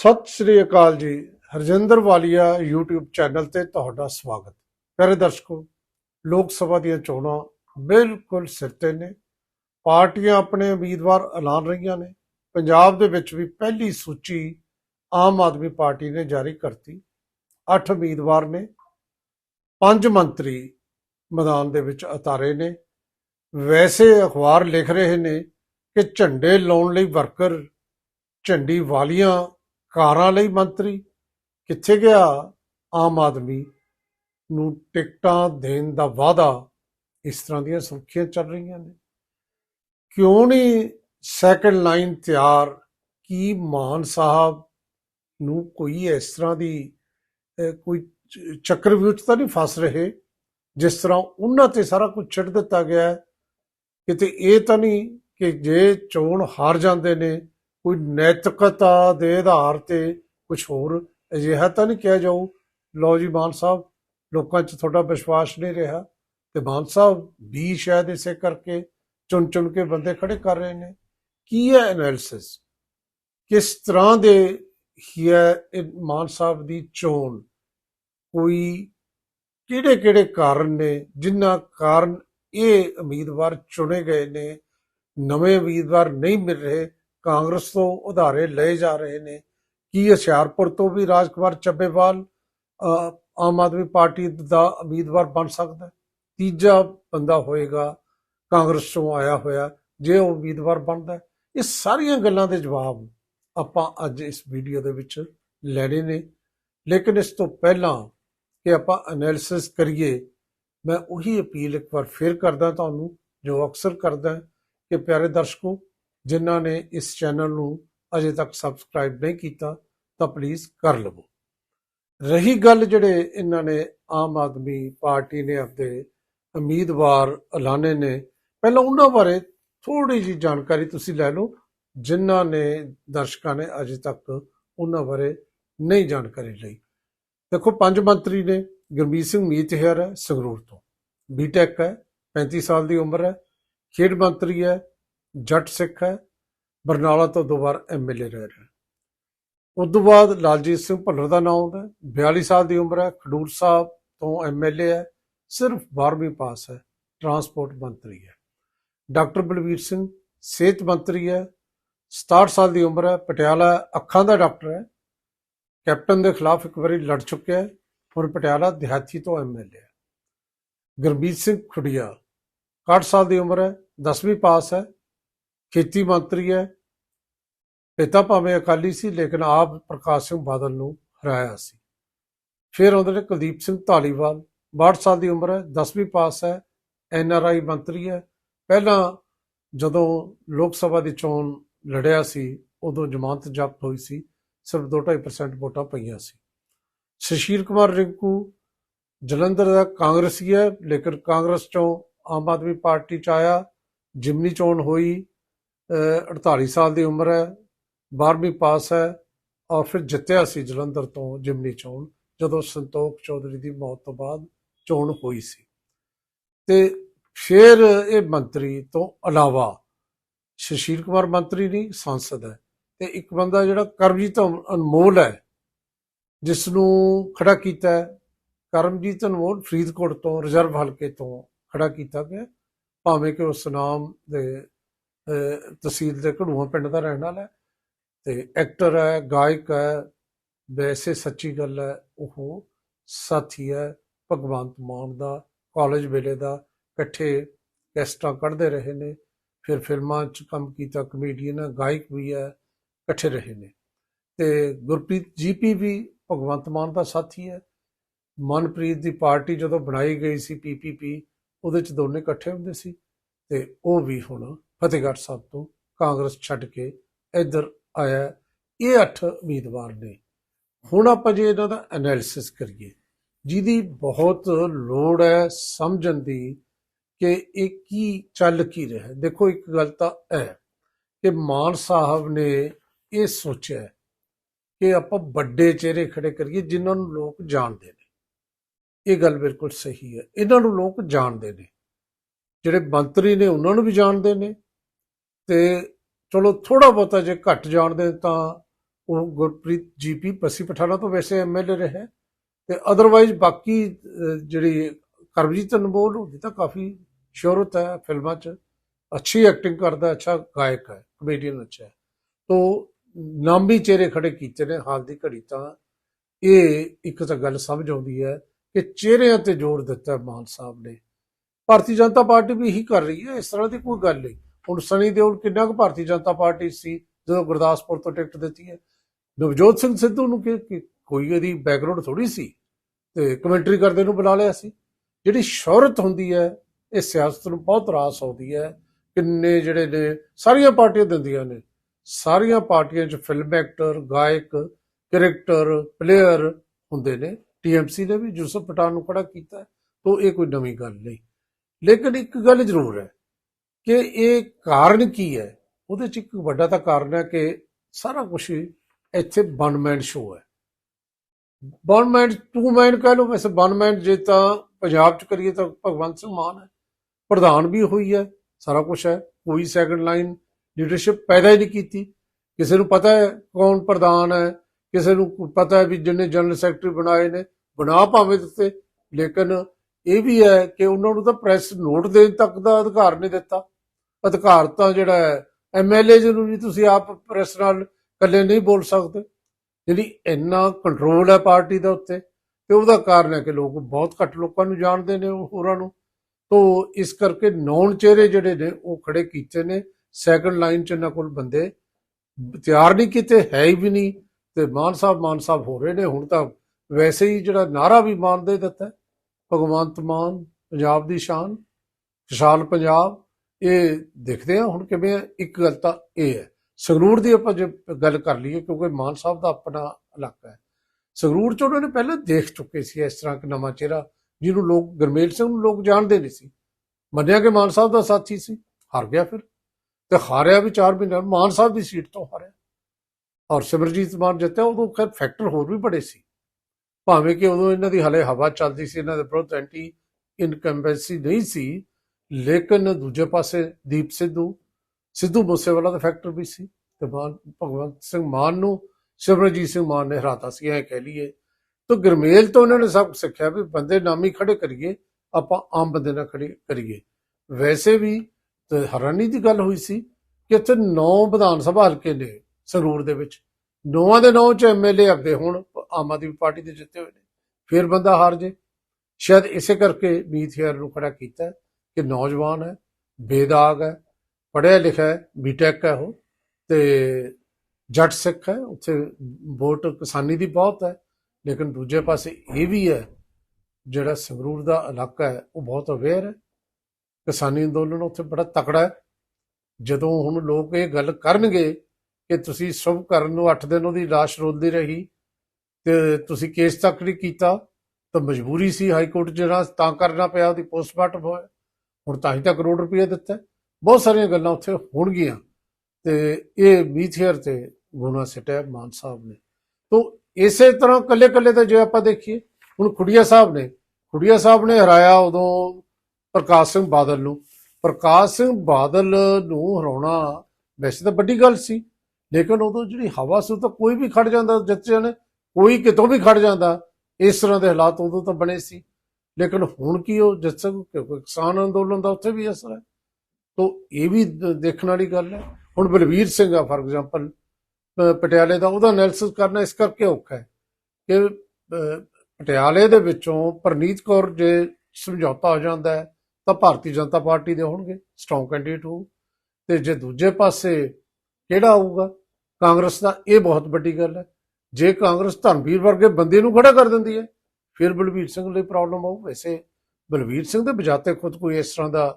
ਸਤਿ ਸ੍ਰੀ ਅਕਾਲ ਜੀ। ਹਰਜਿੰਦਰ ਵਾਲੀਆ YouTube channel ਤੇ ਤੁਹਾਡਾ ਸਵਾਗਤ। ਪਿਆਰੇ ਦਰਸ਼ਕੋ, ਲੋਕ ਸਭਾ ਦੀਆਂ ਚੋਣਾਂ ਬਿਲਕੁਲ ਸਿਰ ਤੇ ਨੇ। ਪਾਰਟੀਆਂ ਆਪਣੇ ਉਮੀਦਵਾਰ ਐਲਾਨ ਰਹੀਆਂ ਨੇ। ਪੰਜਾਬ ਦੇ ਵਿੱਚ ਵੀ ਪਹਿਲੀ ਸੂਚੀ ਆਮ ਆਦਮੀ ਪਾਰਟੀ ਨੇ ਜਾਰੀ ਕਰਤੀ। 8 ਉਮੀਦਵਾਰ ਨੇ। ਪੰਜ ਮੰਤਰੀ ਮੈਦਾਨ ਦੇ ਵਿੱਚ ਉਤਾਰੇ ਨੇ। ਵੈਸੇ ਅਖਬਾਰ ਲਿਖ ਰਹੇ ਨੇ ਕਿ ਝੰਡੇ ਲਾਉਣ ਲਈ ਵਰਕਰ ਝੰਡੀ ਵਾਲੀਆਂ ਕਾਰਾਂ ਲਈ ਮੰਤਰੀ, ਕਿੱਥੇ ਗਿਆ ਆਮ ਆਦਮੀ ਨੂੰ ਟਿਕਟਾਂ ਦੇਣ ਦਾ ਵਾਅਦਾ? ਇਸ ਤਰ੍ਹਾਂ ਦੀਆਂ ਸੁਰਖੀਆਂ ਚੱਲ ਰਹੀਆਂ ਨੇ। ਕਿਉਂ ਨਹੀਂ ਸੈਕੰਡ ਲਾਈਨ ਤਿਆਰ? ਕੀ ਮਾਨ ਸਾਹਿਬ ਨੂੰ ਕੋਈ ਇਸ ਤਰ੍ਹਾਂ ਦੀ ਕੋਈ ਚ- ਚੱਕਰਵਿਊਹ ਤਾਂ ਨਹੀਂ ਫਸ ਰਹੇ? ਜਿਸ ਤਰ੍ਹਾਂ ਉਹਨਾਂ ਤੇ ਸਾਰਾ ਕੁਝ ਛੱਡ ਦਿੱਤਾ ਗਿਆ ਹੈ, ਕਿਤੇ ਇਹ ਤਾਂ ਨਹੀਂ ਕਿ ਜੇ ਚੋਣ ਹਾਰ ਜਾਂਦੇ ਨੇ ਕੋਈ ਨੈਤਿਕਤਾ ਦੇ ਆਧਾਰ ਤੇ ਕੁਝ ਹੋਰ ਅਜਿਹਾ ਤਾਂ ਨਹੀਂ ਕਿਹਾ ਜਾਊ? ਲਓ ਜੀ ਮਾਨ ਸਾਹਿਬ, ਲੋਕਾਂ 'ਚ ਤੁਹਾਡਾ ਵਿਸ਼ਵਾਸ ਨਹੀਂ ਰਿਹਾ ਤੇ ਮਾਨ ਸਾਹਿਬ ਵੀ ਸ਼ਾਇਦ ਇਸੇ ਕਰਕੇ ਚੁਣ ਚੁਣ ਕੇ ਬੰਦੇ ਖੜੇ ਕਰ ਰਹੇ ਨੇ। ਕੀ ਹੈ ਐਨਾਲਿਸਿਸ ਕਿਸ ਤਰ੍ਹਾਂ ਦੇ ਹੀ ਹੈ ਇਹ ਮਾਨ ਸਾਹਿਬ ਦੀ ਚੋਣ? ਕੋਈ ਕਿਹੜੇ ਕਿਹੜੇ ਕਾਰਨ ਨੇ ਜਿਨ੍ਹਾਂ ਕਾਰਨ ਇਹ ਉਮੀਦਵਾਰ ਚੁਣੇ ਗਏ ਨੇ, ਨਵੇਂ ਉਮੀਦਵਾਰ ਨਹੀਂ ਮਿਲ ਰਹੇ ਕਾਂਗਰਸ ਤੋਂ ਉਧਾਰੇ ਲਏ ਜਾ ਰਹੇ ਨੇ। ਕੀ ਹੁਸ਼ਿਆਰਪੁਰ ਤੋਂ ਵੀ ਰਾਜਕੁਮਾਰ ਚੱਬੇਵਾਲ ਆਮ ਆਦਮੀ ਪਾਰਟੀ ਦਾ ਉਮੀਦਵਾਰ ਬਣ ਸਕਦਾ ਹੈ? ਤੀਜਾ ਬੰਦਾ ਹੋਏਗਾ, ਕਾਂਗਰਸ ਤੋਂ ਆਇਆ ਹੋਇਆ, ਜੇ ਉਹ ਉਮੀਦਵਾਰ ਬਣਦਾ ਇਹ ਸਾਰੀਆਂ ਗੱਲਾਂ ਦੇ ਜਵਾਬ ਆਪਾਂ ਅੱਜ ਇਸ ਵੀਡੀਓ ਦੇ ਵਿੱਚ ਲੈਣੇ ਨੇ। ਲੇਕਿਨ ਇਸ ਤੋਂ ਪਹਿਲਾਂ ਕਿ ਆਪਾਂ ਐਨਾਲਿਸਿਸ ਕਰੀਏ, ਮੈਂ ਉਹੀ ਅਪੀਲ ਇੱਕ ਵਾਰ ਫੇਰ ਕਰਦਾ ਤੁਹਾਨੂੰ, ਜੋ ਅਕਸਰ ਕਰਦਾ ਕਿ ਪਿਆਰੇ ਦਰਸ਼ਕੋ ਜਿਨ੍ਹਾਂ ਨੇ ਇਸ ਚੈਨਲ ਨੂੰ ਅਜੇ ਤੱਕ ਸਬਸਕ੍ਰਾਈਬ ਨਹੀਂ ਕੀਤਾ, ਤਾਂ ਪਲੀਜ਼ ਕਰ ਲਵੋ। ਰਹੀ ਗੱਲ ਜਿਹੜੇ ਇਹਨਾਂ ਨੇ ਆਮ ਆਦਮੀ ਪਾਰਟੀ ਨੇ ਆਪਦੇ ਉਮੀਦਵਾਰ ਐਲਾਨੇ ਨੇ, ਪਹਿਲਾਂ ਉਹਨਾਂ ਬਾਰੇ ਥੋੜੀ ਜੀ ਜਾਣਕਾਰੀ ਤੁਸੀਂ ਲੈ ਲਓ, ਜਿਨ੍ਹਾਂ ਨੇ ਦਰਸ਼ਕਾਂ ਨੇ ਅਜੇ ਤੱਕ ਉਹਨਾਂ ਬਾਰੇ ਨਹੀਂ ਜਾਣਕਾਰੀ ਲਈ। ਦੇਖੋ, ਪੰਜ ਮੰਤਰੀ ਨੇ, ਗੁਰਮੀਤ ਸਿੰਘ ਮੀਤਹਿਰ ਹੈ ਸੰਗਰੂਰ ਤੋਂ। ਬੀਟੈਕ ਹੈ 35 ਸਾਲ ਦੀ ਉਮਰ ਹੈ, ਖੇਡ ਮੰਤਰੀ ਹੈ ਜੱਟ ਸਿੱਖ ਹੈ, ਬਰਨਾਲਾ ਤੋਂ ਦੋ ਵਾਰ ਐਮਐਲਏ ਰਹਿ ਰਿਹਾ। ਉਸ ਤੋਂ ਬਾਅਦ ਲਾਲਜੀਤ ਸਿੰਘ ਭੱਲਰ ਦਾ ਨਾਮ ਆਉਂਦਾ ਹੈ। 42 ਸਾਲ ਦੀ ਉਮਰ ਹੈ, ਖਡੂਰ ਸਾਹਿਬ ਤੋਂ ਐਮਐਲਏ ਹੈ, ਸਿਰਫ 12ਵੀਂ ਪਾਸ ਹੈ, ਟਰਾਂਸਪੋਰਟ ਮੰਤਰੀ ਹੈ। ਡਾਕਟਰ ਬਲਵੀਰ ਸਿੰਘ ਸਿਹਤ ਮੰਤਰੀ ਹੈ 67 ਸਾਲ ਦੀ ਉਮਰ ਹੈ, ਪਟਿਆਲਾ ਅੱਖਾਂ ਦਾ ਡਾਕਟਰ ਹੈ। ਕੈਪਟਨ ਦੇ ਖਿਲਾਫ ਇੱਕ ਵਾਰੀ ਲੜ ਚੁੱਕਿਆ ਹੈ, ਹੁਣ ਪਟਿਆਲਾ ਦਿਹਾਤੀ ਤੋਂ ਐਮਐਲਏ ਹੈ। ਗੁਰਮੀਤ ਸਿੰਘ ਖੁੜੀਆ 61 ਸਾਲ ਦੀ ਉਮਰ ਹੈ 10ਵੀਂ ਪਾਸ ਹੈ ਖੇਤੀ ਮੰਤਰੀ ਹੈ। ਪਿਤਾ ਭਾਵੇਂ ਅਕਾਲੀ ਸੀ, ਲੇਕਿਨ ਆਪ ਪ੍ਰਕਾਸ਼ ਸਿੰਘ ਬਾਦਲ ਨੂੰ ਹਰਾਇਆ ਸੀ। ਫਿਰ ਆਉਂਦੇ ਨੇ ਕੁਲਦੀਪ ਸਿੰਘ ਧਾਲੀਵਾਲ 62 ਸਾਲ ਦੀ ਉਮਰ ਹੈ 10ਵੀਂ ਪਾਸ ਹੈ, ਐੱਨ ਆਰ ਆਈ ਮੰਤਰੀ ਹੈ। ਪਹਿਲਾਂ ਜਦੋਂ ਲੋਕ ਸਭਾ ਦੀ ਚੋਣ ਲੜਿਆ ਸੀ, ਉਦੋਂ ਜ਼ਮਾਨਤ ਜ਼ਬਤ ਹੋਈ ਸੀ, ਸਿਰਫ 2.5% ਵੋਟਾਂ ਪਈਆਂ ਸੀ। ਸੁਸ਼ੀਲ ਕੁਮਾਰ ਰਿੰਕੂ ਜਲੰਧਰ ਦਾ ਕਾਂਗਰਸੀ ਹੈ, ਲੇਕਿਨ ਕਾਂਗਰਸ ਚੋਂ ਆਮ ਆਦਮੀ ਪਾਰਟੀ ਚ ਆਇਆ, ਜਿਮਨੀ ਚੋਣ ਹੋਈ 48 ਸਾਲ ਦੀ ਉਮਰ ਹੈ 12ਵੀਂ ਪਾਸ ਹੈ ਔਰ ਫਿਰ ਜਿੱਤਿਆ ਸੀ ਜਲੰਧਰ ਤੋਂ ਜਿਮਨੀ ਚੋਣ, ਜਦੋਂ ਸੰਤੋਖ ਚੌਧਰੀ ਦੀ ਮੌਤ ਤੋਂ ਬਾਅਦ ਚੋਣ ਹੋਈ ਸੀ। ਤੇ ਫਿਰ ਇਹ ਮੰਤਰੀ ਤੋਂ ਇਲਾਵਾ ਸੁਸ਼ੀਲ ਕੁਮਾਰ ਮੰਤਰੀ ਨਹੀਂ, ਸੰਸਦ ਹੈ। ਤੇ ਇੱਕ ਬੰਦਾ ਜਿਹੜਾ ਕਰਮਜੀਤ ਅਨਮੋਲ ਹੈ ਜਿਸ ਨੂੰ ਖੜਾ ਕੀਤਾ ਹੈ, ਕਰਮਜੀਤ ਅਨਮੋਲ ਫਰੀਦਕੋਟ ਤੋਂ, ਰਿਜ਼ਰਵ ਹਲਕੇ ਤੋਂ ਖੜਾ ਕੀਤਾ ਗਿਆ। ਭਾਵੇਂ ਕਿ ਉਸ ਨਾਮ ਦੇ ਤਹਿਸੀਲ ਦੇ ਘੜੂਆਂ ਪਿੰਡ ਦਾ ਰਹਿਣ ਵਾਲਾ ਹੈ ਤੇ ਐਕਟਰ ਹੈ, ਗਾਇਕ ਹੈ, ਵੈਸੇ ਸੱਚੀ ਗੱਲ ਹੈ, ਉਹ ਸਾਥੀ ਹੈ ਭਗਵੰਤ ਮਾਨ ਦਾ, ਕਾਲਜ ਵੇਲੇ ਦਾ, ਇਕੱਠੇ ਕੈਸਟਾਂ ਕੱਢਦੇ ਰਹੇ ਨੇ, ਫਿਰ ਫਿਲਮਾਂ 'ਚ ਕੰਮ ਕੀਤਾ ਕਮੇਡੀਅਨ ਹੈ, ਗਾਇਕ ਵੀ ਹੈ, ਇਕੱਠੇ ਰਹੇ ਨੇ। ਤੇ ਗੁਰਪ੍ਰੀਤ, ਜੀਪੀ ਵੀ ਭਗਵੰਤ ਮਾਨ ਦਾ ਸਾਥੀ ਹੈ। ਮਨਪ੍ਰੀਤ ਦੀ ਪਾਰਟੀ ਜਦੋਂ ਬਣਾਈ ਗਈ ਸੀ ਪੀਪੀਪੀ ਉਹਦੇ 'ਚ ਦੋਨੇ ਇਕੱਠੇ ਹੁੰਦੇ ਸੀ ਤੇ ਉਹ ਵੀ ਹੁਣ ਫਤਿਹਗੜ੍ਹ ਸਾਹਿਬ ਤੋਂ ਕਾਂਗਰਸ ਛੱਡ ਕੇ ਇੱਧਰ ਆਇਆ ਇਹ ਅੱਠ ਉਮੀਦਵਾਰ ਨੇ। ਹੁਣ ਆਪਾਂ ਜੇ ਇਹਨਾਂ ਦਾ ਐਨਾਲਿਸਿਸ ਕਰੀਏ, ਜਿਹਦੀ ਬਹੁਤ ਲੋੜ ਹੈ ਸਮਝਣ ਦੀ ਕਿ ਇਹ ਕੀ ਚੱਲ ਕੀ ਰਿਹਾ ਦੇਖੋ, ਇੱਕ ਗੱਲ ਤਾਂ ਹੈ ਕਿ ਮਾਨ ਸਾਹਿਬ ਨੇ ਇਹ ਸੋਚਿਆ ਕਿ ਆਪਾਂ ਵੱਡੇ ਚਿਹਰੇ ਖੜੇ ਕਰੀਏ ਜਿਨ੍ਹਾਂ ਨੂੰ ਲੋਕ ਜਾਣਦੇ ਨੇ। ਇਹ ਗੱਲ ਬਿਲਕੁਲ ਸਹੀ ਹੈ। ਇਹਨਾਂ ਨੂੰ ਲੋਕ ਜਾਣਦੇ ਨੇ। ਜਿਹੜੇ ਮੰਤਰੀ ਨੇ, ਉਹਨਾਂ ਨੂੰ ਵੀ ਜਾਣਦੇ ਨੇ। ਤੇ ਚਲੋ ਥੋੜਾ ਬਹੁਤਾ ਜੇ ਘੱਟ ਜਾਣਦੇ ਤਾਂ ਉਹ ਗੁਰਪ੍ਰੀਤ ਜੀਪੀ ਪੱਸੀ ਪਠਾਣਾ ਤੋਂ ਵੈਸੇ ਐਮਐਲਏ ਰਹੇ। ਤੇ ਅਦਰਵਾਈਜ਼ ਬਾਕੀ ਜਿਹੜੀ ਕਰਮਜੀਤ ਅਨਮੋਲ ਉਹਦੀ ਤਾਂ ਕਾਫੀ ਸ਼ੋਹਰਤ ਹੈ ਫਿਲਮਾਂ 'ਚ। ਅੱਛੀ ਐਕਟਿੰਗ ਕਰਦਾ, ਅੱਛਾ ਗਾਇਕ ਹੈ ਕਮੇਡੀਅਨ ਅੱਛਾ ਹੈ। ਤੋ ਨਾਮੀ ਚਿਹਰੇ ਖੜੇ ਕੀਤੇ ਨੇ, ਹਾਲ ਦੀ ਘੜੀ ਤਾਂ ਇਹ ਇੱਕ ਤਾਂ ਗੱਲ ਸਮਝ ਆਉਂਦੀ ਹੈ ਕਿ ਚਿਹਰਿਆਂ ਤੇ ਜ਼ੋਰ ਦਿੱਤਾ ਮਾਨ ਸਾਹਿਬ ਨੇ। ਭਾਰਤੀ ਜਨਤਾ ਪਾਰਟੀ ਵੀ ਇਹੀ ਕਰ ਰਹੀ ਹੈ, ਇਸ ਤਰ੍ਹਾਂ ਦੀ ਕੋਈ ਗੱਲ ਨਹੀਂ। ਹੁਣ ਸਨੀ ਦਿਓਲ ਕਿੰਨਾ ਕੁ ਭਾਰਤੀ ਜਨਤਾ ਪਾਰਟੀ ਸੀ ਜਦੋਂ ਗੁਰਦਾਸਪੁਰ ਤੋਂ ਟਿਕਟ ਦਿੱਤੀ ਹੈ। ਨਵਜੋਤ ਸਿੰਘ ਸਿੱਧੂ ਨੂੰ ਕਿ ਕੋਈ ਇਹਦੀ ਬੈਕਗ੍ਰਾਉਂਡ ਥੋੜੀ ਸੀ ਤੇ ਕਮੈਂਟਰੀ ਕਰਦੇ ਨੂੰ ਬੁਲਾ ਲਿਆ ਸੀ। ਜਿਹੜੀ ਸ਼ੌਹਰਤ ਹੁੰਦੀ ਹੈ ਇਹ ਸਿਆਸਤ ਨੂੰ ਬਹੁਤ ਰਾਸ ਆਉਂਦੀ ਹੈ। ਕਿੰਨੇ ਜਿਹੜੇ ਨੇ ਸਾਰੀਆਂ ਪਾਰਟੀਆਂ ਦਿੰਦੀਆਂ ਨੇ। ਸਾਰੀਆਂ ਪਾਰਟੀਆਂ 'ਚ ਫਿਲਮ ਐਕਟਰ ਗਾਇਕ ਕ੍ਰਿਕਟਰ ਪਲੇਅਰ ਹੁੰਦੇ ਨੇ। ਟੀਐਮਸੀ ਨੇ ਵੀ ਯੂਸਫ ਪਠਾਨ ਨੂੰ ਖੜਾ ਕੀਤਾ। ਹੈ, ਇਹ ਕੋਈ ਨਵੀਂ ਗੱਲ ਨਹੀਂ। ਲੇਕਿਨ ਇੱਕ ਗੱਲ ਜ਼ਰੂਰ ਹੈ ਕਿ ਇਹ ਕਾਰਨ ਕੀ ਹੈ? ਉਹਦੇ 'ਚ ਇੱਕ ਵੱਡਾ ਤਾਂ ਕਾਰਨ ਹੈ ਕਿ ਸਾਰਾ ਕੁਝ ਇੱਥੇ ਵਨ ਸ਼ੋ ਹੈ। ਵਨ ਟੂ ਮੈਨ ਕਹਿ ਲਓ, ਵੈਸੇ ਵਨ ਜੇ ਤਾਂ ਪੰਜਾਬ 'ਚ ਕਰੀਏ ਤਾਂ ਭਗਵੰਤ ਸਿੰਘ ਮਾਨ ਹੈ। ਪ੍ਰਧਾਨ ਵੀ ਹੋਈ ਹੈ, ਸਾਰਾ ਕੁਝ ਹੈ। ਕੋਈ ਸੈਕੰਡ ਲਾਈਨ ਲੀਡਰਸ਼ਿਪ ਪੈਦਾ ਹੀ ਨਹੀਂ ਕੀਤੀ। ਕਿਸੇ ਨੂੰ ਪਤਾ ਹੈ ਕੌਣ ਪ੍ਰਧਾਨ ਹੈ, ਕਿਸੇ ਨੂੰ ਪਤਾ ਹੈ ਵੀ ਜਿਹਨੇ ਜਨਰਲ ਸੈਕਟਰੀ ਬਣਾਏ ਨੇ, ਬਣਾ ਭਾਵੇਂ ਦਿੱਤੇ, ਲੇਕਿਨ ਇਹ ਵੀ ਹੈ ਕਿ ਉਹਨਾਂ ਨੂੰ ਤਾਂ ਪ੍ਰੈਸ ਨੋਟ ਦੇਣ ਤੱਕ ਦਾ ਅਧਿਕਾਰ ਨਹੀਂ ਦਿੱਤਾ। ਅਧਿਕਾਰ ਤਾਂ ਜਿਹੜਾ ਹੈ ਐਮਐਲਏ ਨੂੰ ਵੀ ਤੁਸੀਂ ਆਪ ਪ੍ਰੈਸ ਨਾਲ ਇਕੱਲੇ ਨਹੀਂ ਬੋਲ ਸਕਦੇ। ਜਿਹੜੀ ਇੰਨਾ ਕੰਟਰੋਲ ਹੈ ਪਾਰਟੀ ਦਾ ਉੱਤੇ, ਤੇ ਉਹਦਾ ਕਾਰਨ ਹੈ ਕਿ ਲੋਕ ਬਹੁਤ ਘੱਟ ਲੋਕਾਂ ਨੂੰ ਜਾਣਦੇ ਨੇ ਹੋਰਾਂ ਨੂੰ। ਤੋਂ ਇਸ ਕਰਕੇ ਨੌਨ ਚਿਹਰੇ ਜਿਹੜੇ ਨੇ, ਉਹ ਖੜੇ ਕੀਤੇ ਨੇ। ਸੈਕੰਡ ਲਾਈਨ ਚ ਇਹਨਾਂ ਕੋਲ ਬੰਦੇ ਤਿਆਰ ਨਹੀਂ ਕੀਤੇ, ਹੈ ਹੀ ਵੀ ਨਹੀਂ। ਤੇ ਮਾਨ ਸਾਹਿਬ ਮਾਨ ਸਾਹਿਬ ਹੋ ਰਹੇ ਨੇ। ਹੁਣ ਤਾਂ ਵੈਸੇ ਹੀ ਜਿਹੜਾ ਨਾਰਾ ਵੀ ਮਾਨ ਦੇ ਦਿੱਤਾ ਭਗਵੰਤ ਮਾਨ, ਪੰਜਾਬ ਦੀ ਸ਼ਾਨ, ਖੁਸ਼ਹਾਲ ਪੰਜਾਬ, ਇਹ ਦੇਖਦੇ ਆ ਹੁਣ ਕਿਵੇਂ ਹੈ। ਇੱਕ ਗੱਲ ਤਾਂ ਇਹ ਹੈ। ਸੰਗਰੂਰ ਦੀ ਆਪਾਂ ਜੇ ਗੱਲ ਕਰ ਲਈਏ ਕਿਉਂਕਿ ਮਾਨ ਸਾਹਿਬ ਦਾ ਆਪਣਾ ਇਲਾਕਾ ਹੈ। ਸੰਗਰੂਰ ਚ ਉਹਨਾਂ ਨੇ ਪਹਿਲਾਂ ਦੇਖ ਚੁੱਕੇ ਸੀ ਇਸ ਤਰ੍ਹਾਂ ਕਿ ਨਵਾਂ ਚਿਹਰਾ, ਜਿਹਨੂੰ ਲੋਕ, ਗਰਮੇਲ ਸਿੰਘ ਨੂੰ ਲੋਕ ਜਾਣਦੇ ਨਹੀਂ ਸੀ। ਮੰਨਿਆ ਕਿ ਮਾਨ ਸਾਹਿਬ ਦਾ ਸਾਥੀ ਸੀ, ਹਾਰ ਗਿਆ ਫਿਰ। ਤੇ ਹਾਰਿਆ ਵੀ 4 ਮਹੀਨੇ ਮਾਨ ਸਾਹਿਬ ਦੀ ਸੀਟ ਤੋਂ ਹਾਰਿਆ। ਔਰ ਸਿਮਰਜੀਤ ਮਾਨ ਜਿੱਤਿਆ, ਉਦੋਂ ਖੈਰ ਫੈਕਟਰ ਹੋਰ ਵੀ ਬੜੇ ਸੀ। ਭਾਵੇਂ ਕਿ ਉਦੋਂ ਇਹਨਾਂ ਦੀ ਹਲੇ ਹਵਾ ਚੱਲਦੀ ਸੀ, ਇਹਨਾਂ ਦੇ ਵਿਰੁੱਧ ਐਂਟੀ ਇਨਕੰਬੈਂਸੀ ਨਹੀਂ ਸੀ, ਲੇਕਿਨ ਦੂਜੇ ਪਾਸੇ ਦੀਪ ਸਿੱਧੂ ਸਿੱਧੂ ਮੂਸੇਵਾਲਾ ਦਾ ਫੈਕਟਰ ਵੀ ਸੀ ਤੇ ਮਾਨ, ਭਗਵੰਤ ਸਿੰਘ ਮਾਨ ਨੂੰ ਸਿਮਰਜੀਤ ਸਿੰਘ ਮਾਨ ਨੇ ਹਰਾਤਾ ਸੀ, ਐ ਕਹਿ ਲਈਏ। ਤਾਂ ਗਰਮੇਲ ਤੋਂ ਉਹਨਾਂ ਨੇ ਸਭ ਸਿੱਖਿਆ ਵੀ ਬੰਦੇ ਨਾਮੀ ਖੜੇ ਕਰੀਏ, ਆਪਾਂ ਆਮ ਬੰਦੇ ਨਾਲ ਖੜੇ ਕਰੀਏ। ਵੈਸੇ ਵੀ ਤੇ ਹੈਰਾਨੀ ਦੀ ਗੱਲ ਹੋਈ ਸੀ ਕਿ ਇੱਥੇ 9 ਵਿਧਾਨ ਸਭਾ ਹਲਕੇ ਨੇ ਸੰਗਰੂਰ ਦੇ ਵਿੱਚ। ਨੌਵਾਂ ਦੇ ਨੌ ਚ ਐਮਐਲਏ ਆਪਦੇ ਹੋਣ ਆਮ ਆਦਮੀ ਪਾਰਟੀ ਦੇ ਜਿੱਤੇ ਹੋਏ ਨੇ। ਫਿਰ ਬੰਦਾ ਹਾਰ ਜੇ। ਸ਼ਾਇਦ ਇਸੇ ਕਰਕੇ ਮੀਤ ਹੇਅਰ ਨੂੰ ਖੜਾ ਕੀਤਾ ਕਿ ਨੌਜਵਾਨ ਹੈ, ਬੇਦਾਗ ਹੈ, ਪੜ੍ਹਿਆ ਲਿਖਿਆ ਹੈ ਬੀਟੈਕ ਹੈ ਉਹ ਤੇ ਜੱਟ ਸਿੱਖ ਹੈ। ਉੱਥੇ ਵੋਟ ਕਿਸਾਨੀ ਦੀ ਬਹੁਤ ਹੈ, ਲੇਕਿਨ ਦੂਜੇ ਪਾਸੇ ਇਹ ਵੀ ਹੈ, ਜਿਹੜਾ ਸੰਗਰੂਰ ਦਾ ਇਲਾਕਾ ਹੈ, ਉਹ ਬਹੁਤ ਅਵੇਅਰ ਹੈ। ਕਿਸਾਨੀ ਅੰਦੋਲਨ ਉੱਥੇ ਬੜਾ ਤਕੜਾ ਹੈ। ਜਦੋਂ ਹੁਣ ਲੋਕ ਇਹ ਗੱਲ ਕਰਨਗੇ ਕਿ ਤੁਸੀਂ ਸ਼ੁਭ ਕਰਨ ਨੂੰ 8 ਦਿਨ ਉਹਦੀ ਲਾਸ਼ ਰੋਲਦੀ ਰਹੀ ਤੇ ਤੁਸੀਂ ਕੇਸ ਤੱਕ ਨਹੀਂ ਕੀਤਾ, ਤਾਂ ਮਜਬੂਰੀ ਸੀ ਹਾਈ ਕੋਰਟ ਜਿਹੜਾ ਤਾਂ ਕਰਨਾ ਪਿਆ ਉਹਦੀ ਪੋਸਟਮਾਰਟਮ ਹੋਇਆ। ਹੁਣ ਤਾਂ ਹੀ ਤਾਂ ਕਰੋੜ ਰੁਪਏ ਦਿੱਤਾ। ਬਹੁਤ ਸਾਰੀਆਂ ਗੱਲਾਂ ਉੱਥੇ ਹੋਣਗੀਆਂ। ਤੇ ਇਹ ਮੀਥੇਅਰ ਤੇ ਗੁਣਾ ਸਿੱਟਿਆ ਮਾਨ ਸਾਹਿਬ ਨੇ। ਤੋਂ ਇਸੇ ਤਰ੍ਹਾਂ ਕੱਲੇ ਕੱਲੇ ਤਾਂ ਜੇ ਆਪਾਂ ਦੇਖੀਏ, ਹੁਣ ਖੁੜੀਆ ਸਾਹਿਬ ਨੇ ਖੁੜੀਆ ਸਾਹਿਬ ਨੇ ਹਰਾਇਆ ਉਦੋਂ ਪ੍ਰਕਾਸ਼ ਸਿੰਘ ਬਾਦਲ ਨੂੰ। ਪ੍ਰਕਾਸ਼ ਸਿੰਘ ਬਾਦਲ ਨੂੰ ਹਰਾਉਣਾ ਵੈਸੇ ਤਾਂ ਵੱਡੀ ਗੱਲ ਸੀ, ਲੇਕਿਨ ਉਦੋਂ ਜਿਹੜੀ ਹਵਾ ਸੀ ਉਹ ਤਾਂ ਕੋਈ ਵੀ ਖੜ ਜਾਂਦਾ, ਜਿੱਤ ਜਾਣੇ। ਕੋਈ ਕਿਤੋਂ ਵੀ ਖੜ ਜਾਂਦਾ, ਇਸ ਤਰ੍ਹਾਂ ਦੇ ਹਾਲਾਤ ਉਦੋਂ ਤਾਂ ਬਣੇ ਸੀ। ਲੇਕਿਨ ਹੁਣ ਕੀ ਉਹ ਜਿੱਤ ਸਕੂ ਕਿਉਂਕਿ ਕਿਸਾਨ ਅੰਦੋਲਨ ਦਾ ਉੱਥੇ ਵੀ ਅਸਰ ਹੈ। ਤੋ ਇਹ ਵੀ ਦੇਖਣ ਵਾਲੀ ਗੱਲ ਹੈ। ਹੁਣ ਬਲਵੀਰ ਸਿੰਘ ਆ ਫਾਰ ਐਗਜ਼ਾਮਪਲ ਪਟਿਆਲੇ ਦਾ, ਉਹਦਾ ਐਨਾਲਿਸਿਸ ਕਰਨਾ ਇਸ ਕਰਕੇ ਔਖਾ ਹੈ ਕਿ ਪਟਿਆਲੇ ਦੇ ਵਿੱਚੋਂ ਪ੍ਰਨੀਤ ਕੌਰ ਜੇ ਸਮਝੌਤਾ ਹੋ ਜਾਂਦਾ ਹੈ, ਤਾਂ ਭਾਰਤੀ ਜਨਤਾ ਪਾਰਟੀ ਦੇ ਹੋਣਗੇ ਸਟਰੋਂਗ ਕੈਂਡੀਡੇਟ ਹੋ ਤੇ ਜੇ ਦੂਜੇ ਪਾਸੇ ਕਿਹੜਾ ਆਊਗਾ, ਕਾਂਗਰਸ ਦਾ, ਇਹ ਬਹੁਤ ਵੱਡੀ ਗੱਲ ਹੈ। ਜੇ ਕਾਂਗਰਸ ਧਰਮਵੀਰ ਵਰਗੇ ਬੰਦੇ ਨੂੰ ਖੜਾ ਕਰ ਦਿੰਦੀ ਹੈ, ਫਿਰ ਬਲਵੀਰ ਸਿੰਘ ਲਈ ਪ੍ਰੋਬਲਮ ਆਊ। ਵੈਸੇ ਬਲਵੀਰ ਸਿੰਘ ਦੇ ਬਜਾਤੇ ਖੁਦ ਕੋਈ ਇਸ ਤਰ੍ਹਾਂ ਦਾ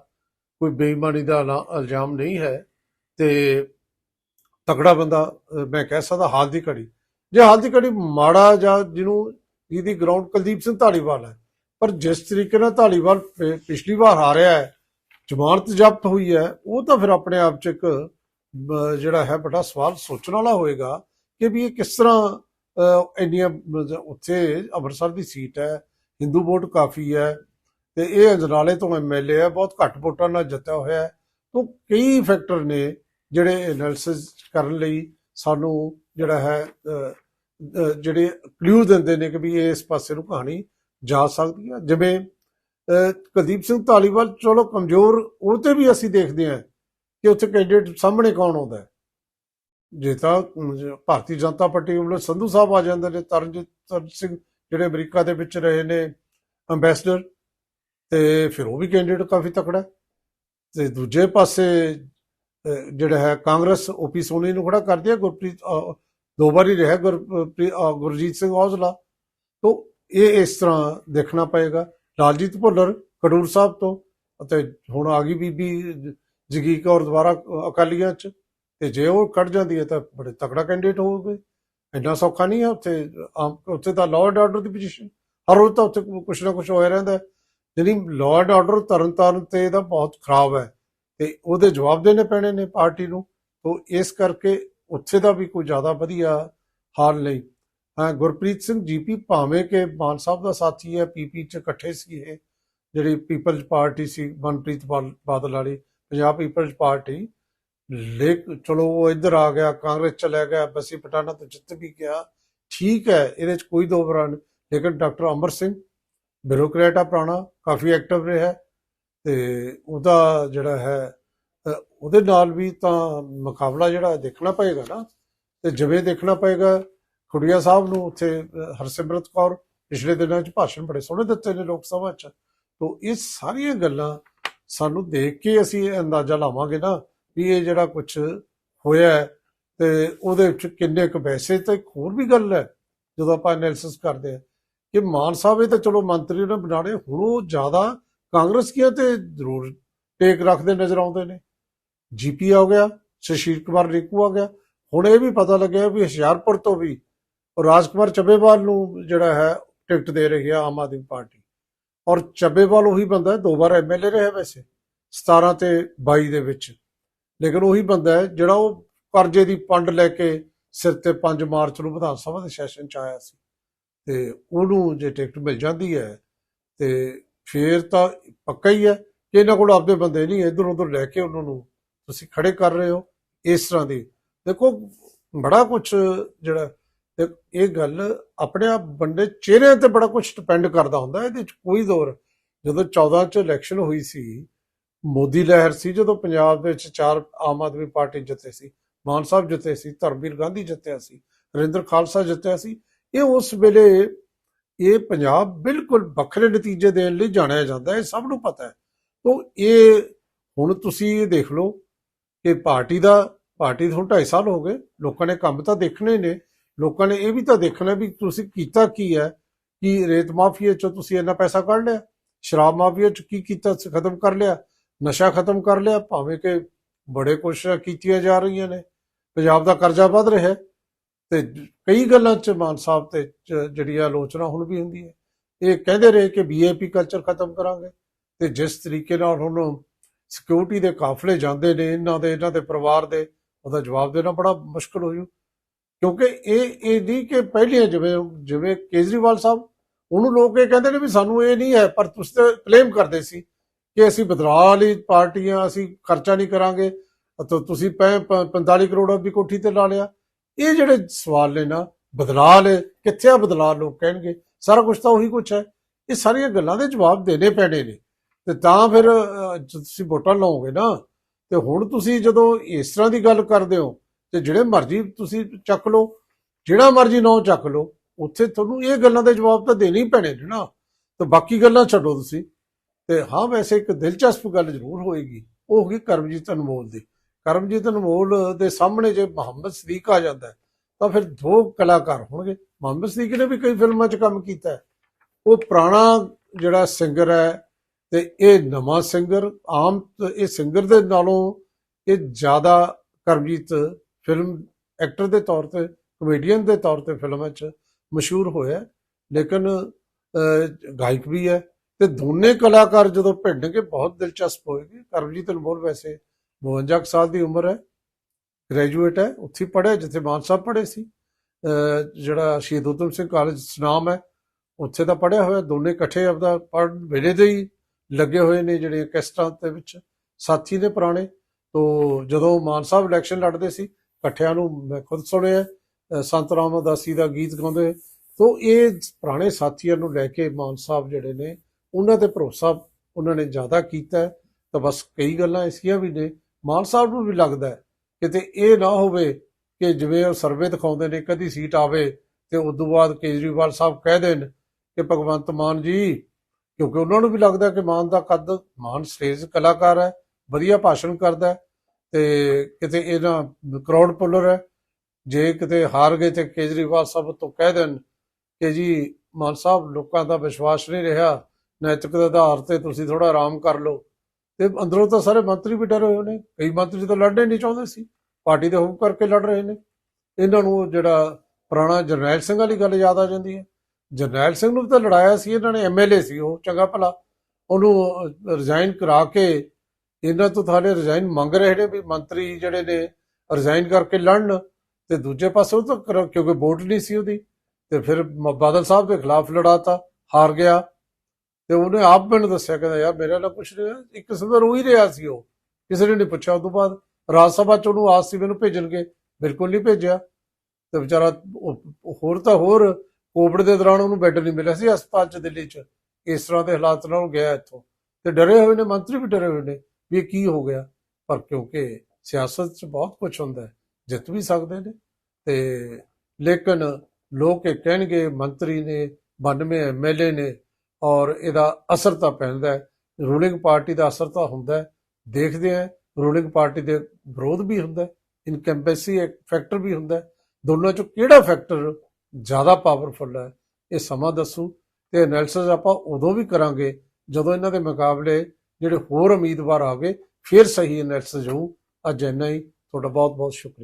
ਕੋਈ ਬੇਈਮਾਨੀ ਦਾ ਇਲਜ਼ਾਮ ਨਹੀਂ ਹੈ ਤੇ ਤਕੜਾ ਬੰਦਾ ਮੈਂ ਕਹਿ ਸਕਦਾ ਹਾਲ ਦੀ ਘੜੀ। ਜੇ ਹਾਲ ਦੀ ਘੜੀ ਮਾੜਾ ਜਾਂ ਜਿਹਨੂੰ ਜਿਹਦੀ ਗਰਾਊਂਡ ਕੁਲਦੀਪ ਸਿੰਘ ਢਾਲੀਵਾਲ ਹੈ, ਪਰ ਜਿਸ ਤਰੀਕੇ ਨਾਲ ਢਾਲੀਵਾਲ ਪਿਛਲੀ ਵਾਰ ਹਾਰਿਆ ਹੈ, ਜ਼ਮਾਨਤ ਜ਼ਬਤ ਹੋਈ ਹੈ, ਉਹ ਤਾਂ ਫਿਰ ਆਪਣੇ ਆਪ ਚ ਇੱਕ ਜਿਹੜਾ ਹੈ ਬੜਾ ਸਵਾਲ ਸੋਚਣ ਵਾਲਾ ਹੋਏਗਾ ਕਿ ਵੀ ਇਹ ਕਿਸ ਤਰ੍ਹਾਂ ਇੰਨੀਆਂ ਉੱਥੇ ਅੰਮ੍ਰਿਤਸਰ ਦੀ ਸੀਟ ਹੈ, ਹਿੰਦੂ ਵੋਟ ਕਾਫੀ ਹੈ ਤੇ ਇਹ ਅਜਨਾਲੇ ਤੋਂ ਐਮਐਲਏ ਹੈ, ਬਹੁਤ ਘੱਟ ਵੋਟਾਂ ਨਾਲ ਜਿੱਤਿਆ ਹੋਇਆ ਹੈ। ਤੋਂ ਕਈ ਫੈਕਟਰ ਨੇ ਜਿਹੜੇ ਐਨਾਲਿਸਿਸ ਕਰਨ ਲਈ ਸਾਨੂੰ ਜਿਹੜਾ ਹੈ ਜਿਹੜੇ ਕਲੂ ਦਿੰਦੇ ਨੇ ਕਿ ਵੀ ਇਹ ਇਸ ਪਾਸੇ ਨੂੰ ਕਹਾਣੀ ਜਾ ਸਕਦੀ ਹੈ। ਜਿਵੇਂ ਕੁਲਦੀਪ ਸਿੰਘ ਧਾਲੀਵਾਲ, ਚਲੋ ਕਮਜ਼ੋਰ ਉਹ ਤੇ ਵੀ ਅਸੀਂ ਦੇਖਦੇ ਹਾਂ ਕਿ ਉੱਥੇ ਕੈਂਡੀਡੇਟ ਸਾਹਮਣੇ ਕੌਣ ਆਉਂਦਾ ਹੈ। ਜੇ ਤਾਂ ਭਾਰਤੀ ਜਨਤਾ ਪਾਰਟੀ ਵੱਲੋਂ ਸੰਧੂ ਸਾਹਿਬ ਆ ਜਾਂਦੇ ਨੇ, ਤਰਨਜੀਤ ਸਿੰਘ ਜਿਹੜੇ ਅਮਰੀਕਾ ਦੇ ਵਿੱਚ ਰਹੇ ਨੇ ਅੰਬੈਸਡਰ ਤੇ ਫਿਰ ਉਹ ਵੀ ਕੈਂਡੀਡੇਟ ਕਾਫੀ ਤਕੜਾ ਹੈ। ਤੇ ਦੂਜੇ ਪਾਸੇ ਜਿਹੜਾ ਹੈ ਕਾਂਗਰਸ ਓਪੀ ਸੋਨੀ ਨੂੰ ਖੜਾ ਕਰਦੀ ਹੈ, ਗੁਰਪ੍ਰੀਤ ਦੋ ਵਾਰੀ ਰਿਹਾ ਗੁਰਪ੍ਰੀਤ ਗੁਰਜੀਤ ਸਿੰਘ ਔਜਲਾ। ਤੋਂ ਇਹ ਇਸ ਤਰ੍ਹਾਂ ਦੇਖਣਾ ਪਏਗਾ। ਲਾਲਜੀਤ ਭੁੱਲਰ ਖਡੂਰ ਸਾਹਿਬ ਤੋਂ, ਅਤੇ ਹੁਣ ਆ ਗਈ ਬੀਬੀ ਜਗੀਰ ਕੌਰ ਦੁਬਾਰਾ ਅਕਾਲੀਆਂ ਚ। ਤੇ ਜੇ ਉਹ ਕੱਢ ਜਾਂਦੀ ਹੈ ਤਾਂ ਬੜੇ ਤਕੜਾ ਕੈਂਡੀਡੇਟ ਹੋਊਗਾ ਇੰਨਾ ਸੌਖਾ ਨਹੀਂ ਹੈ ਉੱਥੇ ਉੱਥੇ ਤਾਂ ਲਾਅ ਐਂਡ ਆਰਡਰ ਦੀ ਪੋਜੀਸ਼ਨ ਹਰ ਰੋਜ਼ ਤਾਂ ਉੱਥੇ ਕੁਛ ਨਾ ਕੁਛ ਹੋਇਆ ਰਹਿੰਦਾ ਹੈ। ਜਿਹੜੀ ਲਾਅ ਐਂਡ ਆਰਡਰ ਤਰਨਤਾਰਨ ਤੇ ਇਹਦਾ ਬਹੁਤ ਖਰਾਬ ਹੈ ਤੇ ਉਹਦੇ ਜਵਾਬ ਦੇਣੇ ਪੈਣੇ ਨੇ ਪਾਰਟੀ ਨੂੰ। ਤੋਂ ਇਸ ਕਰਕੇ ਉੱਥੇ ਦਾ ਵੀ ਕੋਈ ਜ਼ਿਆਦਾ ਵਧੀਆ ਹਾਲ ਨਹੀਂ। ਹਾਂ, ਗੁਰਪ੍ਰੀਤ ਸਿੰਘ ਜੀਪੀ ਭਾਵੇਂ ਕਿ ਮਾਨ ਸਾਹਿਬ ਦਾ ਸਾਥੀ ਹੈ ਪੀਪੀ ਚ ਇਕੱਠੇ ਸੀ ਇਹ, ਜਿਹੜੀ ਪੀਪਲਜ਼ ਪਾਰਟੀ ਸੀ, ਮਨਪ੍ਰੀਤ ਬਾਲ- ਬਾਦਲ ਵਾਲੀ, ਪੰਜਾਬ ਪੀਪਲਜ਼ ਪਾਰਟੀ ਲੇਕ, ਚਲੋ ਉਹ ਇੱਧਰ ਆ ਗਿਆ, ਕਾਂਗਰਸ ਚਲਾ ਗਿਆ, ਬਸੀ ਪਟਾਨਾ ਤੋਂ ਜਿੱਤ ਵੀ ਗਿਆ। ਠੀਕ ਹੈ, ਇਹਦੇ ਚ ਕੋਈ ਦੋ ਬਰਾਂ ਨਹੀਂ। ਲੇਕਿਨ ਡਾਕਟਰ ਅਮਰ ਸਿੰਘ, ਬਿਊਰੋਕਰੇਟ ਆ ਪੁਰਾਣਾ, ਕਾਫੀ ਐਕਟਿਵ ਰਿਹਾ। ਤੇ ਉਹਦਾ ਜਿਹੜਾ ਹੈ ਉਹਦੇ ਨਾਲ ਵੀ ਤਾਂ ਮੁਕਾਬਲਾ ਜਿਹੜਾ ਦੇਖਣਾ ਪਏਗਾ ਨਾ। ਤੇ ਜਿਵੇਂ ਦੇਖਣਾ ਪਏਗਾ, ਖੁੜੀਆ ਸਾਹਿਬ ਨੂੰ ਉੱਥੇ ਹਰਸਿਮਰਤ ਕੌਰ ਪਿਛਲੇ ਦਿਨਾਂ 'ਚ ਭਾਸ਼ਣ ਬੜੇ ਸੋਹਣੇ ਦਿੱਤੇ ਨੇ ਲੋਕ ਸਭਾ 'ਚ। ਤੋਂ ਇਹ ਸਾਰੀਆਂ ਗੱਲਾਂ ਸਾਨੂੰ ਦੇਖ ਕੇ ਅਸੀਂ ਅੰਦਾਜ਼ਾ ਲਾਵਾਂਗੇ ਨਾ। ਵੀ ਇਹ ਜਿਹੜਾ ਕੁਝ ਹੋਇਆ ਤੇ ਉਹਦੇ ਵਿੱਚ ਕਿੰਨੇ ਕੁ ਪੈਸੇ, ਤੇ ਇੱਕ ਹੋਰ ਵੀ ਗੱਲ ਹੈ, ਜਦੋਂ ਆਪਾਂ ਐਨਾਲਿਸਿਸ ਕਰਦੇ ਹਾਂ, ਕਿ ਮਾਨ ਸਾਹਿਬ ਇਹ ਤਾਂ ਚਲੋ ਮੰਤਰੀ ਉਹਨੇ ਬਣਾਣੇ ਹੁਣ ਉਹ ਜ਼ਿਆਦਾ ਕਾਂਗਰਸ ਕੀਆਂ ਤੇ ਜ਼ਰੂਰ ਟੇਕ ਰੱਖਦੇ ਨਜ਼ਰ ਆਉਂਦੇ ਨੇ। ਜੀਪੀ ਆ ਗਿਆ ਸ਼ਸ਼ੀਰ ਕੁਮਾਰ ਰੀਕੂ ਆ ਗਿਆ, ਹੁਣ ਇਹ ਵੀ ਪਤਾ ਲੱਗਿਆ ਵੀ ਹੁਸ਼ਿਆਰਪੁਰ ਤੋਂ ਵੀ ਰਾਜਕੁਮਾਰ ਚੱਬੇਵਾਲ ਨੂੰ ਜਿਹੜਾ ਹੈ, ਟਿਕਟ ਦੇ ਰਹੀ ਹੈ ਆਮ ਆਦਮੀ ਪਾਰਟੀ। ਔਰ ਚੱਬੇਵਾਲ ਉਹੀ ਬੰਦਾ ਦੋ ਵਾਰ ਐਮਐਲਏ ਰਿਹਾ ਵੈਸੇ 17 ਤੇ 22 ਦੇ ਵਿੱਚ। ਲੇਕਿਨ ਉਹੀ ਬੰਦਾ ਹੈ ਜਿਹੜਾ ਉਹ ਕਰਜ਼ੇ ਦੀ ਪੰਡ ਲੈ ਕੇ ਸਿਰ ਤੇ 5 ਮਾਰਚ ਨੂੰ ਵਿਧਾਨ ਸਭਾ ਦੇ ਸੈਸ਼ਨ ਚ ਆਇਆ ਸੀ। ਤੇ ਉਹਨੂੰ ਜੇ ਟਿਕਟ ਮਿਲ ਜਾਂਦੀ ਹੈ ਤੇ ਫੇਰ ਤਾਂ ਪੱਕਾ ਹੀ ਹੈ ਕਿ ਇਹਨਾਂ ਕੋਲ ਆਪਦੇ ਬੰਦੇ ਨਹੀਂ ਇਧਰ ਉਧਰ ਲੈ ਕੇ ਉਹਨਾਂ ਨੂੰ ਤੁਸੀਂ ਖੜੇ ਕਰ ਰਹੇ ਹੋ ਇਸ ਤਰ੍ਹਾਂ ਦੀ। ਦੇਖੋ, ਬੜਾ ਕੁਝ ਜਿਹੜਾ, ਤੇ ਇਹ ਗੱਲ ਆਪਣੇ ਆਪ ਬੰਦੇ ਚਿਹਰਿਆਂ ਤੇ ਬੜਾ ਕੁਝ ਡਿਪੈਂਡ ਕਰਦਾ ਹੁੰਦਾ, ਇਹਦੇ ਚ ਕੋਈ ਦੌਰ। ਜਦੋਂ 14 ਚ ਇਲੈਕਸ਼ਨ ਹੋਈ ਸੀ ਮੋਦੀ ਲਹਿਰ ਸੀ ਜਦੋਂ ਪੰਜਾਬ ਵਿੱਚ ਚਾਰ ਆਮ ਆਦਮੀ ਪਾਰਟੀ ਜਿੱਤੇ ਸੀ, ਮਾਨ ਸਾਹਿਬ ਜਿੱਤੇ ਸੀ, ਧਰਮਵੀਰ ਗਾਂਧੀ ਜਿੱਤਿਆ ਸੀ, ਹਰਿੰਦਰ ਖਾਲਸਾ ਜਿੱਤਿਆ ਸੀ, ਇਹ ਉਸ ਵੇਲੇ ਇਹ ਪੰਜਾਬ ਬਿਲਕੁਲ ਵੱਖਰੇ ਨਤੀਜੇ ਦੇਣ ਲਈ ਜਾਣਿਆ ਜਾਂਦਾ ਹੈ, ਇਹ ਸਭ ਨੂੰ ਪਤਾ ਹੈ। ਤੋਂ ਇਹ ਹੁਣ ਤੁਸੀਂ ਇਹ ਦੇਖ ਲਓ ਕਿ ਪਾਰਟੀ ਦਾ, ਪਾਰਟੀ ਦੇ ਹੁਣ 2.5 ਸਾਲ ਹੋ ਗਏ, ਲੋਕਾਂ ਨੇ ਕੰਮ ਤਾਂ ਦੇਖਣੇ ਨੇ, ਲੋਕਾਂ ਨੇ ਇਹ ਵੀ ਤਾਂ ਦੇਖਣਾ ਵੀ ਤੁਸੀਂ ਕੀਤਾ ਕੀ ਹੈ, ਕਿ ਰੇਤ ਮਾਫੀਆ ਚੋਂ ਤੁਸੀਂ ਇੰਨਾ ਪੈਸਾ ਕੱਢ ਲਿਆ, ਸ਼ਰਾਬ ਮਾਫੀਆ ਚ ਕੀ ਕੀਤਾ ਖਤਮ ਕਰ ਲਿਆ ਨਸ਼ਾ ਖਤਮ ਕਰ ਲਿਆ, ਭਾਵੇਂ ਕਿ ਬੜੇ ਕੋਸ਼ਿਸ਼ਾਂ ਕੀਤੀਆਂ ਜਾ ਰਹੀਆਂ ਨੇ। ਪੰਜਾਬ ਦਾ ਕਰਜ਼ਾ ਵੱਧ ਰਿਹਾ ਹੈ ਤੇ ਕਈ ਗੱਲਾਂ ਚ ਮਾਨ ਸਾਹਿਬ ਤੇ ਚ- ਜਿਹੜੀ ਆਲੋਚਨਾ ਹੁਣ ਵੀ ਹੁੰਦੀ ਹੈ ਇਹ ਕਹਿੰਦੇ ਰਹੇ ਕਿ ਬੀਏਪੀ ਕਲਚਰ ਖਤਮ ਕਰਾਂਗੇ ਤੇ ਜਿਸ ਤਰੀਕੇ ਨਾਲ ਹੁਣ ਸਿਕਿਉਰਿਟੀ ਦੇ ਕਾਫਲੇ ਜਾਂਦੇ ਨੇ, ਇਹਨਾਂ ਦੇ ਇਹਨਾਂ ਦੇ ਪਰਿਵਾਰ ਦੇ, ਉਹਦਾ ਜਵਾਬ ਦੇਣਾ ਬੜਾ ਮੁਸ਼ਕਲ ਹੋ ਜੂ। ਕਿਉਂਕਿ ਇਹ ਇਹ ਨਹੀਂ ਕਿ ਪਹਿਲੇ ਜਿਵੇਂ ਜਿਵੇਂ ਕੇਜਰੀਵਾਲ ਸਾਹਿਬ, ਉਹਨੂੰ ਲੋਕ ਇਹ ਕਹਿੰਦੇ ਨੇ ਵੀ ਸਾਨੂੰ ਇਹ ਨਹੀਂ ਹੈ, ਪਰ ਤੁਸੀਂ ਤਾਂ ਕਲੇਮ ਕਰਦੇ ਸੀ। ਕਿ ਅਸੀਂ ਬਦਲਾਅ ਵਾਲੀ ਪਾਰਟੀਆਂ ਅਸੀਂ ਖਰਚਾ ਨਹੀਂ ਕਰਾਂਗੇ, ਤਾਂ ਤੁਸੀਂ ਪੈ 45 ਕਰੋੜ ਦੀ ਕੋਠੀ ਤੇ ਲਾ ਲਿਆ। ਇਹ ਜਿਹੜੇ ਸਵਾਲ ਨੇ ਨਾ ਬਦਲਾਅ ਲੈ ਕਿੱਥੇ ਆ ਬਦਲਾਅ ਲੋਕ ਕਹਿਣਗੇ? ਸਾਰਾ ਕੁਝ ਤਾਂ ਉਹੀ ਕੁਝ ਹੈ। ਇਹ ਸਾਰੀਆਂ ਗੱਲਾਂ ਦੇ ਜਵਾਬ ਦੇਣੇ ਪੈਣੇ ਨੇ। ਤੇ ਤਾਂ ਫਿਰ ਤੁਸੀਂ ਵੋਟਾਂ ਲਾਓਗੇ ਨਾ, ਤੇ ਹੁਣ ਤੁਸੀਂ ਜਦੋਂ ਇਸ ਤਰ੍ਹਾਂ ਦੀ ਗੱਲ ਕਰਦੇ ਹੋ, ਤੇ ਜਿਹੜੇ ਮਰਜ਼ੀ ਤੁਸੀਂ ਚੱਕ ਲਓ, ਜਿਹੜਾ ਮਰਜ਼ੀ ਨਾਂ ਚੱਕ ਲਓ, ਉੱਥੇ ਤੁਹਾਨੂੰ ਇਹ ਗੱਲਾਂ ਦੇ ਜਵਾਬ ਤਾਂ ਦੇਣੇ ਹੀ ਪੈਣੇ ਨੇ ਨਾ। ਤੇ ਬਾਕੀ ਗੱਲਾਂ ਛੱਡੋ ਤੁਸੀਂ। ਤੇ ਹਾਂ, ਵੈਸੇ ਇੱਕ ਦਿਲਚਸਪ ਗੱਲ ਜ਼ਰੂਰ ਹੋਏਗੀ। ਉਹ ਹੋਗੀ ਕਰਮਜੀਤ ਅਨਮੋਲ ਦੀ। ਕਰਮਜੀਤ ਅਨਮੋਲ ਦੇ ਸਾਹਮਣੇ ਜੇ ਮੁਹੰਮਦ ਸਦੀਕ ਆ ਜਾਂਦਾ ਤਾਂ ਫਿਰ ਦੋ ਕਲਾਕਾਰ ਹੋਣਗੇ। ਮੁਹੰਮਦ ਸਦੀਕ ਨੇ ਵੀ ਕਈ ਫਿਲਮਾਂ 'ਚ ਕੰਮ ਕੀਤਾ ਉਹ ਪੁਰਾਣਾ ਜਿਹੜਾ ਸਿੰਗਰ ਹੈ ਤੇ ਇਹ ਨਵਾਂ ਸਿੰਗਰ, ਆਮ ਇਹ ਸਿੰਗਰ ਦੇ ਨਾਲੋਂ ਇਹ ਜ਼ਿਆਦਾ ਕਰਮਜੀਤ ਫਿਲਮ ਐਕਟਰ ਦੇ ਤੌਰ ਤੇ, ਕਮੇਡੀਅਨ ਦੇ ਤੌਰ ਤੇ ਫਿਲਮਾਂ 'ਚ ਮਸ਼ਹੂਰ ਹੋਇਆ ਲੇਕਿਨ ਗਾਇਕ ਵੀ ਹੈ। ਤੇ ਦੋਨੇ ਕਲਾਕਾਰ ਜਦੋਂ ਭਿੜਨਗੇ ਬਹੁਤ ਦਿਲਚਸਪ ਹੋਏਗੀ। ਕਰਮਜੀਤ ਅਨਮੋਲ ਵੈਸੇ 52 ਕੁ ਸਾਲ ਦੀ ਉਮਰ ਹੈ ਗ੍ਰੈਜੂਏਟ ਹੈ, ਉੱਥੇ ਪੜ੍ਹਿਆ ਜਿੱਥੇ ਮਾਨ ਸਾਹਿਬ ਪੜ੍ਹੇ ਸੀ। ਜਿਹੜਾ ਸ਼ਹੀਦ ਊਧਮ ਸਿੰਘ ਕਾਲਜ ਸੁਨਾਮ ਹੈ, ਉੱਥੇ ਤਾਂ ਪੜ੍ਹਿਆ ਹੋਇਆ। ਦੋਨੇ ਇਕੱਠੇ ਆਪਦਾ ਪੜ੍ਹਨ ਵੇਲੇ ਦੇ ਹੀ ਲੱਗੇ ਹੋਏ ਨੇ ਜਿਹੜੇ ਕੈਸਟਾਂ ਦੇ ਵਿੱਚ, ਸਾਥੀ ਨੇ ਪੁਰਾਣੇ। ਤੋਂ ਜਦੋਂ ਮਾਨ ਸਾਹਿਬ ਇਲੈਕਸ਼ਨ ਲੜਦੇ ਸੀ, ਇਕੱਠਿਆਂ ਨੂੰ ਮੈਂ ਖੁਦ ਸੁਣਿਆ, ਅਹ ਸੰਤ ਰਾਮਦਾਸੀ ਦਾ ਗੀਤ ਗਾਉਂਦੇ ਤੋਂ ਇਹ ਪੁਰਾਣੇ ਸਾਥੀਆਂ ਨੂੰ ਲੈ ਕੇ ਮਾਨ ਸਾਹਿਬ ਜਿਹੜੇ ਨੇ ਉਹਨਾਂ ਤੇ ਭਰੋਸਾ ਉਹਨਾਂ ਨੇ ਜ਼ਿਆਦਾ ਕੀਤਾ ਹੈ। ਤਾਂ ਬਸ ਕਈ ਗੱਲਾਂ ਐਸੀਆਂ ਵੀ ਨੇ ਮਾਨ ਸਾਹਿਬ ਨੂੰ ਵੀ ਲੱਗਦਾ ਕਿਤੇ ਇਹ ਨਾ ਹੋਵੇ ਕਿ ਜਿਵੇਂ ਉਹ ਸਰਵੇ ਦਿਖਾਉਂਦੇ ਨੇ, ਕਦੀ ਸੀਟ ਆਵੇ ਤੇ ਉਸ ਤੋਂ ਬਾਅਦ ਕੇਜਰੀਵਾਲ ਸਾਹਿਬ ਕਹਿ ਦੇਣ ਕਿ ਭਗਵੰਤ ਮਾਨ ਜੀ, ਕਿਉਂਕਿ ਉਹਨਾਂ ਨੂੰ ਵੀ ਲੱਗਦਾ ਕਿ ਮਾਨ ਦਾ ਕੱਦ, ਮਾਨ ਸਟੇਜ ਕਲਾਕਾਰ ਹੈ, ਵਧੀਆ ਭਾਸ਼ਣ ਕਰਦਾ ਹੈ ਤੇ ਕਿਤੇ ਇਹ ਨਾ ਕਰਾਊਡ ਪੁੱਲਰ ਹੈ ਜੇ ਕਿਤੇ ਹਾਰ ਗਏ ਤੇ ਕੇਜਰੀਵਾਲ ਸਾਹਿਬ ਤੋਂ ਕਹਿ ਦੇਣ ਕਿ ਜੀ ਮਾਨ ਸਾਹਿਬ ਲੋਕਾਂ ਦਾ ਵਿਸ਼ਵਾਸ ਨਹੀਂ ਰਿਹਾ ਨੈਤਿਕ ਦੇ ਆਧਾਰ ਤੇ ਤੁਸੀਂ ਥੋੜਾ ਆਰਾਮ ਕਰ ਲਓ। ਤੇ ਅੰਦਰੋਂ ਤਾਂ ਸਾਰੇ ਮੰਤਰੀ ਵੀ ਡਰੇ ਹੋਏ ਨੇ। ਕਈ ਮੰਤਰੀ ਤਾਂ ਲੜਨੇ ਨਹੀਂ ਚਾਹੁੰਦੇ ਸੀ। ਪਾਰਟੀ ਦੇ ਹੁਕਮ ਕਰਕੇ ਲੜ ਰਹੇ ਨੇ। ਇਹਨਾਂ ਨੂੰ ਜਿਹੜਾ ਪੁਰਾਣਾ ਜਰਨੈਲ ਸਿੰਘ ਵਾਲੀ ਗੱਲ ਯਾਦ ਆ ਜਾਂਦੀ ਹੈ। ਜਰਨੈਲ ਸਿੰਘ ਨੂੰ ਵੀ ਤਾਂ ਲੜਾਇਆ ਸੀ। ਇਹਨਾਂ ਨੇ ਐਮਐਲਏ ਸੀ, ਉਹ ਚੰਗਾ ਭਲਾ। ਉਹਨੂੰ ਰਿਜ਼ਾਈਨ ਕਰਾ ਕੇ ਇਹਨਾਂ ਤੋਂ ਥਾਲੇ ਰਿਜ਼ਾਈਨ ਮੰਗ ਰਹੇ ਨੇ ਵੀ ਮੰਤਰੀ ਜਿਹੜੇ ਨੇ ਰਿਜ਼ਾਈਨ ਕਰਕੇ ਲੜਨ। ਤੇ ਦੂਜੇ ਪਾਸੇ ਉਹ ਤਾਂ ਕਰ- ਕਿਉਂਕਿ ਵੋਟ ਨਹੀਂ ਸੀ ਉਹਦੀ। ਤੇ ਫਿਰ ਬਾਦਲ ਸਾਹਿਬ ਦੇ ਖਿਲਾਫ ਲੜਾਤਾ, ਹਾਰ ਗਿਆ। ਤੇ ਉਹਨੇ ਆਪ ਮੈਨੂੰ ਦੱਸਿਆ, ਕਹਿੰਦਾ, ਯਾਰ, ਮੇਰੇ ਨਾਲ ਕੁਝ ਨਹੀਂ ਇੱਕ ਕਿਸਮ ਦਾ ਰੋ ਹੀ ਰਿਹਾ ਸੀ ਉਹ। ਕਿਸੇ ਨੇ ਨਹੀਂ ਪੁੱਛਿਆ ਉਸ ਤੋਂ ਬਾਅਦ। ਰਾਜ ਸਭਾ ਚ ਉਹਨੂੰ ਆਸ ਸੀ, ਮੈਨੂੰ ਭੇਜਣਗੇ ਬਿਲਕੁਲ ਨਹੀਂ ਭੇਜਿਆ। ਤੇ ਵਿਚਾਰਾ ਹੋਰ ਤਾਂ ਹੋਰ, ਕੋਵਿਡ ਦੇ ਦੌਰਾਨ ਉਹਨੂੰ ਬੈੱਡ ਨਹੀਂ ਮਿਲਿਆ ਸੀ ਹਸਪਤਾਲ ਚ ਦਿੱਲੀ ਚ। ਇਸ ਤਰ੍ਹਾਂ ਦੇ ਹਾਲਾਤ ਨਾਲ ਗਿਆ ਇੱਥੋਂ। ਤੇ ਡਰੇ ਹੋਏ ਨੇ, ਮੰਤਰੀ ਵੀ ਡਰੇ ਹੋਏ ਨੇ, ਵੀ ਇਹ ਕੀ ਹੋ ਗਿਆ। ਪਰ ਕਿਉਂਕਿ ਸਿਆਸਤ 'ਚ ਬਹੁਤ ਕੁਝ ਹੁੰਦਾ ਹੈ, ਜਿੱਤ ਵੀ ਸਕਦੇ ਨੇ। ਤੇ ਲੇਕਿਨ ਲੋਕ ਇਹ ਕਹਿਣਗੇ, ਮੰਤਰੀ ਨੇ 92 ਐਮਐਲਏ ਨੇ ਔਰ ਇਹਦਾ ਅਸਰ ਤਾਂ ਪੈਂਦਾ ਹੈ। ਰੂਲਿੰਗ ਪਾਰਟੀ ਦਾ ਅਸਰ ਤਾਂ ਹੁੰਦਾ ਹੈ। ਦੇਖਦੇ ਆ ਰੂਲਿੰਗ ਪਾਰਟੀ ਦੇ ਵਿਰੋਧ ਵੀ ਹੁੰਦਾ ਹੈ ਇੱਕ ਫੈਕਟਰ ਵੀ ਹੁੰਦਾ ਦੋਨਾਂ ਚੋਂ ਕਿਹੜਾ ਫੈਕਟਰ ਜ਼ਿਆਦਾ ਪਾਵਰਫੁਲ ਹੈ, ਇਹ ਸਮਾਂ ਦੱਸੂ। ਤੇ ਐਨਾਲਿਸਿਸ ਆਪਾਂ ਉਦੋਂ ਵੀ ਕਰਾਂਗੇ, ਜਦੋਂ ਇਹਨਾਂ ਦੇ ਮੁਕਾਬਲੇ ਜਿਹੜੇ ਹੋਰ ਉਮੀਦਵਾਰ ਆਗੇ ਫਿਰ ਸਹੀ ਐਨਾਲਿਸਿਸ ਹੋਊ। ਅੱਜ ਇੰਨਾ ਹੀ। ਤੁਹਾਡਾ ਬਹੁਤ ਬਹੁਤ ਸ਼ੁਕਰੀਆ।